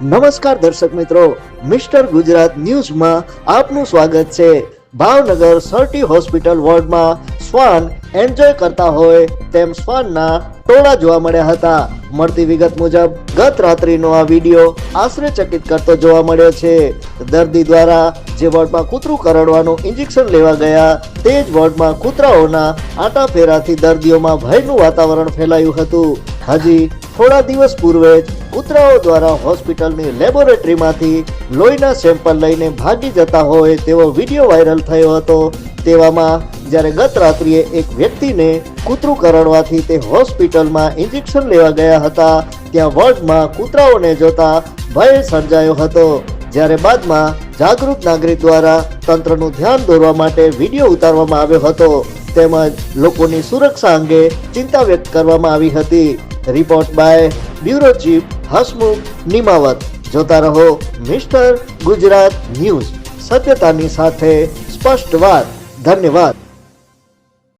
નમસ્કાર દર્શક મિત્રો, મિસ્ટર ગુજરાત ન્યૂઝમાં આપનું સ્વાગત છે. ભાવનગર સર્ટી હોસ્પિટલ વોર્ડમાં શ્વાન એન્જોય કરતા હોય તેમ શ્વાનના ટોળા જોવા મળ્યા હતા. મળતી વિગત મુજબ, ગત રાત્રિનો આ વીડિયો આશ્ચર્યચકિત કરતો જોવા મળ્યો છે. દર્દી દ્વારા જે વોર્ડમાં કૂતરું કરડવાનું ઇન્જેક્શન લેવા ગયા, તે જ વોર્ડમાં કૂતરાઓના આટા ફેરાથી દર્દીઓમાં ભયનું વાતાવરણ ફેલાયું હતું. હજી, થોડા દિવસ પૂર્વે જ કૂતરાઓ દ્વારા હોસ્પિટલની લેબોરેટરીમાંથી લોહીના સેમ્પલ લઈને ભાગી જતા હોય તેવો વીડિયો વાયરલ થયો હતો. તેવામાં જ્યારે ગત રાત્રિએ એક વ્યક્તિને કૂતરું કરડવાથી તે હોસ્પિટલમાં ઇન્જેક્શન લેવા ગયા હતા, ત્યાં વોર્ડમાં કૂતરાઓને જોતા ભય સર્જાયો હતો. જ્યારે બાદમાં જાગૃત નાગરિક દ્વારા તંત્રનું ધ્યાન દોરવા માટે વીડિયો ઉતારવામાં આવ્યો હતો, તેમજ લોકોની સુરક્ષા અંગે ચિંતા વ્યક્ત કરવામાં આવી હતી. Report by bureau chief Hasmukh Nimavat જોતા રહો મિસ્ટર ગુજરાત ન્યૂઝ. સત્યતાની સાથે સ્પષ્ટ વાત. ધન્યવાદ.